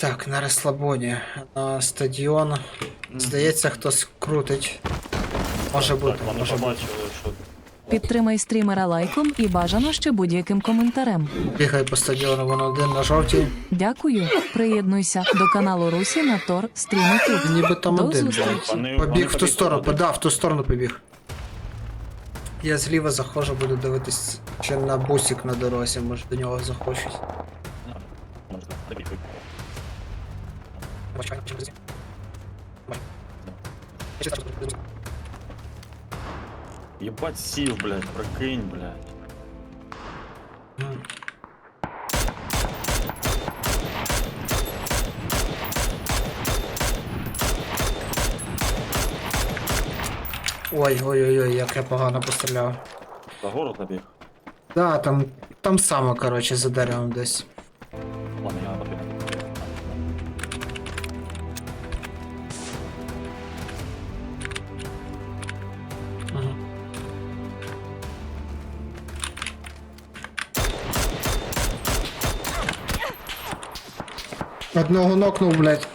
Так, на розслабоні. На стадіон. Здається, хтось крутить. Може бути, Так, вони може бути. побачили, що Підтримай стрімера лайком і бажано ще будь-яким коментарем. Бігай по стадіону, воно один на жовтій. Дякую. Приєднуйся до каналу Русі на Тор Стріми тут. Ніби там До один. зустрічі. блядь. Вони- Побіг вони в ту сторону, да, в ту сторону побіг. Я зліва заходжу, буду дивитись, чи на бусик на дорозі, може до нього захочуть. Єбать сів, блядь, прикинь, блядь. Ой, ой, ой, ой, як я погано постріляв. За гору забіг. Да, там, там само, короче, за деревом десь. Одного нокнув, блядь.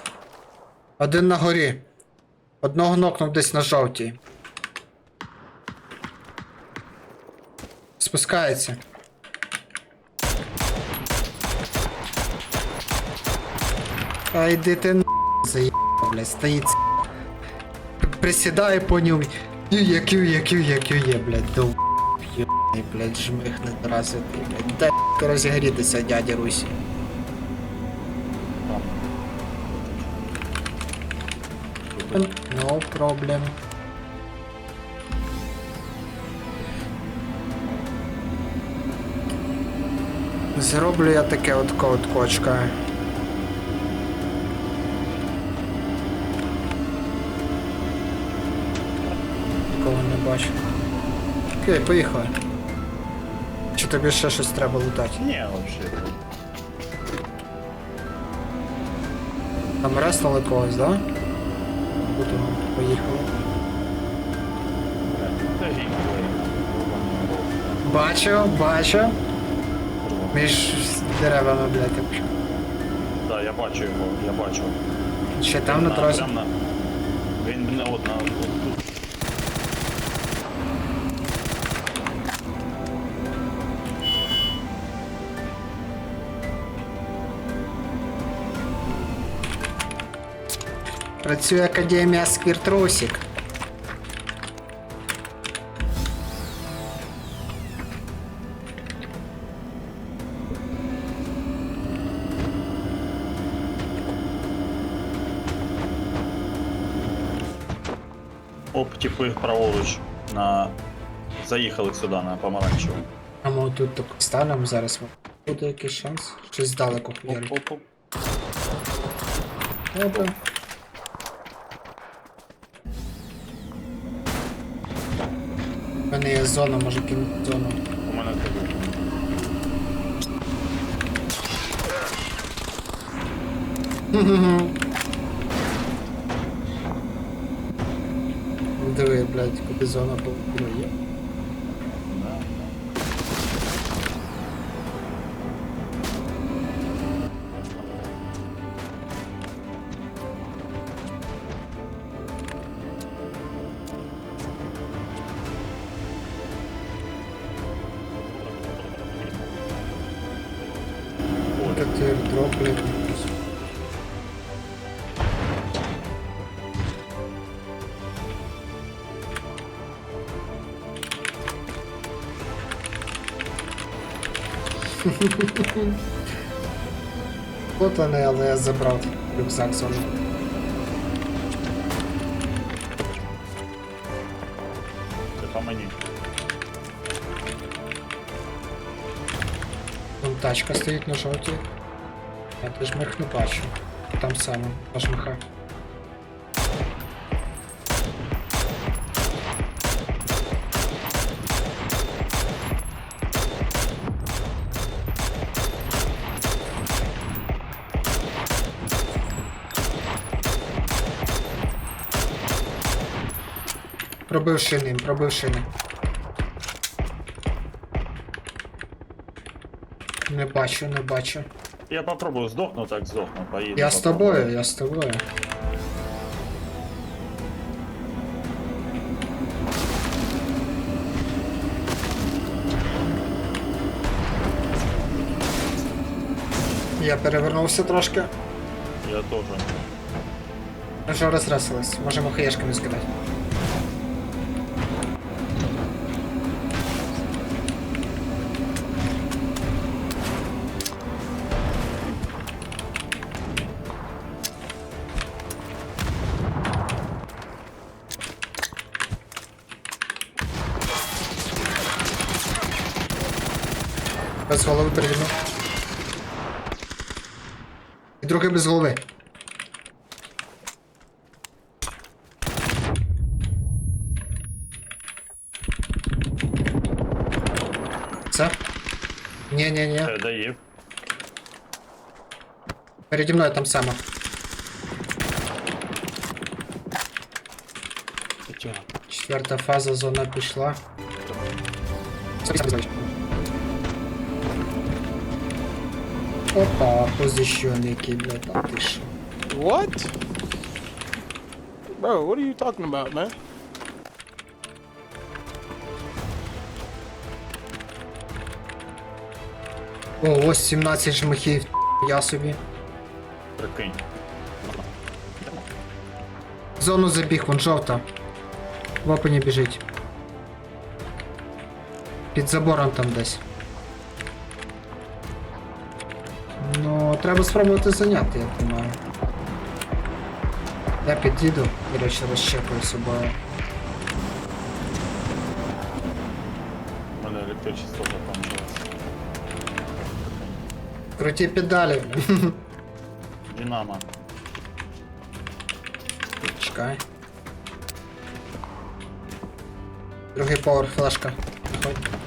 Один на горі. Одного нокнув десь на жовтій. Спускається. А йди ти на заїбав, блядь, стоїть. Присідає по ньому. Кює, кює, кює, кює, блядь, до блядь, жмих не разити, блядь. Дай розігрітися, дядя Русі. No problem. Зроблю я таке от кочка. Нікого не бачу. Окей, поїхали. Чи тобі ще щось треба лутати? Ні, вообще. Там реснули когось, да? Будемо, поїхали. Бачу, бачу. Між деревами, блядь, я пишу. Да, я бачу його, я бачу. Ще там на трасі? прям на... Він не тут. Працює Академія Сквіртрусік. Оп, типи праворуч на... Заїхали сюди, на помаранчеву. А ми тут так станемо зараз. Буде якийсь шанс. Щось здалеку Оп, мене є зона, може кинути зону. У мене тебе. Диви, блядь, куди зона повинна. Airdrop. От вони, але я забрав рюкзак зону. Це по мені. Вон тачка стоїть на жовтій. Я теж мих не бачу. Там саме, аж миха. Пробив шини, пробив шини. Не бачу, не бачу. Я попробую сдохну, так сдохну. Поеду. Я з попробую. тобою, я з тобою. Я перевернувся трошки. Я тоже. Вже розресились. Можемо хаєшками скидати. Без голови перейду. І другий без голови. Це? Ні-ні-ні. Е, Доїв. Переді мною там само. Четверта фаза, зона пішла. Це сам звичай. Опа, позиціон який, блядь, а ти що? What? Bro, what are you talking about, man? О, ось 17 жмахів, я собі. Прикинь. В зону забіг, вон жовта. В опені біжить. Під забором там десь. Треба спробувати зайняти, я думаю. Я підійду, до речі, розчекаю собою. Мене електричество закончилось. Круті педалі. Динамо. Чекай. Другий поверх, флешка. Виходь.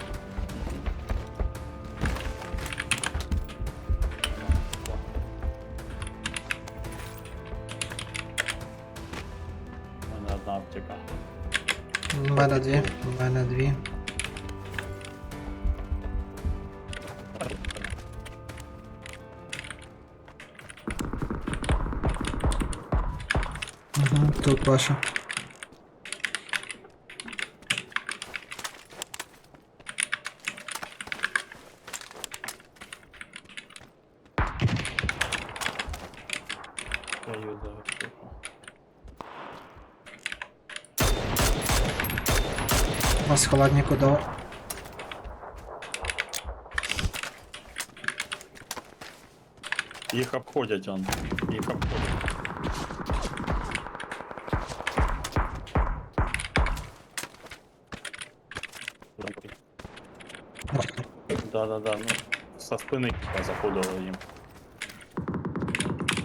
Мене дві. У мене дві. Угу, тут бачу. Даю за аптеку. У нас холоднику дав. Їх обходять он. Їх обходять. Да-да-да, ну со спини заходили їм.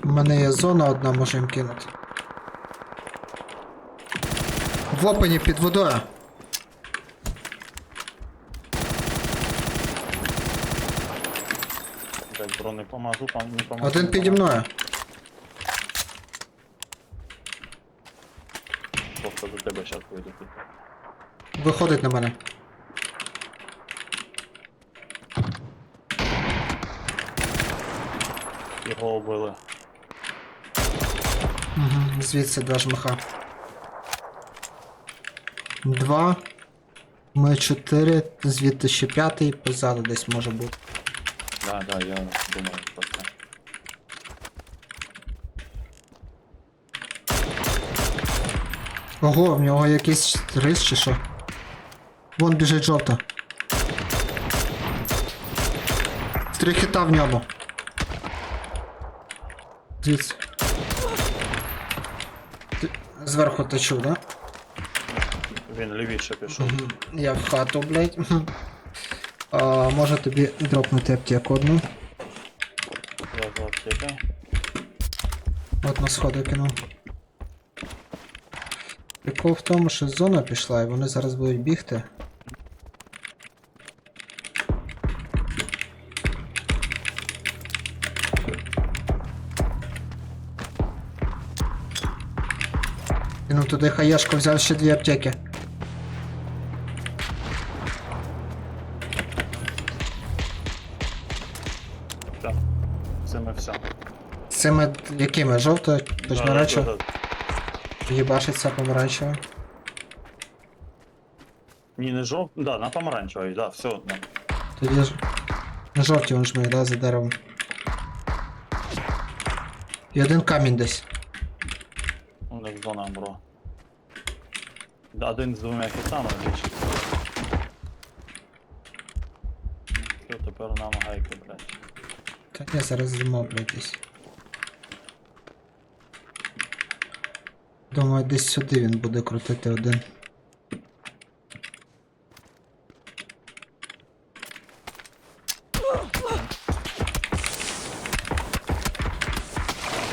У мене є зона одна, можу їм кинути. В опені під водою. Бро не помогу, пом- не помогу. Один піді мною. Просто до тебе зараз вийду. Виходить на мене. Його вбили. Угу, звідси два жмаха. Два. Ми чотири, звідти ще п'ятий, позаду десь може бути. Да, да, я думаю про це. Ого, в нього якийсь рис чи що? Вон біжить жовта. Три хіта в ньому. Звідси. Ти- Зверху ти чув, да? Він лівіше пішов. Я в хату, блядь. А, може тобі дропнути аптеку одну. За аптека. От на сходи кинув. Прикол в тому, що зона пішла і вони зараз будуть бігти. Кинув туди хаєшку, взяв ще дві аптеки. Так. цими якими? Жовто, Да, помаранчево? да, да. Їбашиться помаранчево. Ні, не жовт. Да, на помаранчевий, да, все. Да. Тоді ж. На жовті він жмих, да, за деревом. І один камінь десь. У них зона, бро. Да, Один з двома хітами більше. Все, тепер нам гайки, блядь. Та ні, зараз зимо, блядь. Думаю, десь сюди він буде крутити один.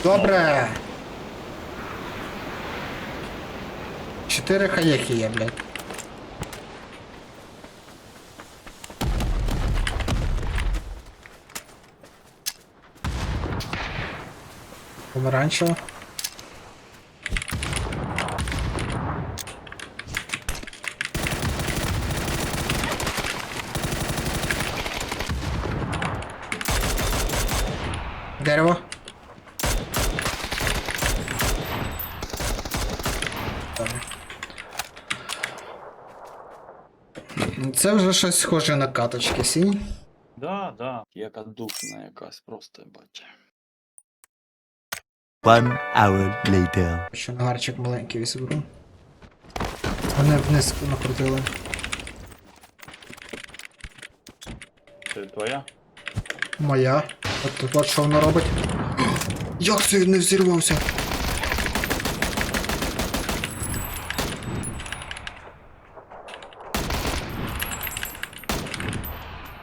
Добре! Чотири хаєхи є, блядь. Помаранчево. Дерево. Це вже щось схоже на каточки, сінь. Да, да. Яка духна якась, просто бача. One hour later. Що нагарчик маленький візьму. Вони вниз накрутили. Це твоя? Моя. От, от що вона робить. Як це він не взірвався?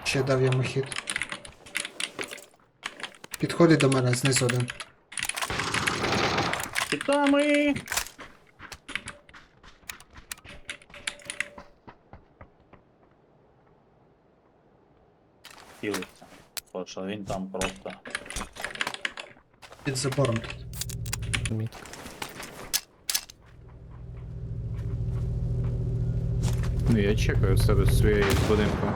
Ще дав йому хід. Підходить до мене знизу один. Хітами! Хілиться. От що він там просто. Під забором тут. Мітка. Ну, я чекаю себе з своєї будинку.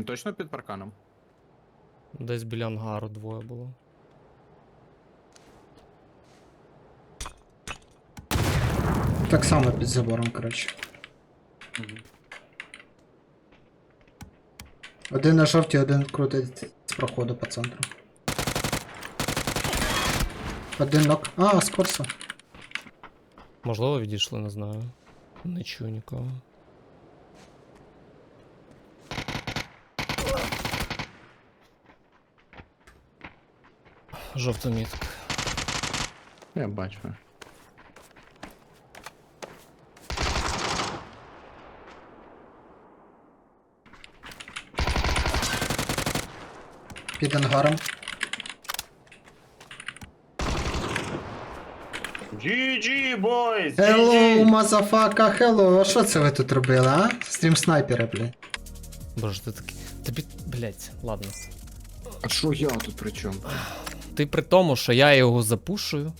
Він точно під парканом? Десь біля ангару двоє було. Так само під забором, коротше. Один на жовті, один крутить з проходу по центру. Один нок. А, з корса. Можливо, відійшли, не знаю. Не чую нікого. Жовта мітка. Я бачу. Під ангаром. GG, boys! Hello, GG! мазафака, hello. Що це ви тут робили, а? Стрім снайпера, блядь. Боже, ти такий. Тобі. Блять, ладно. А що я тут при чому? Ти при тому, що я його запушую.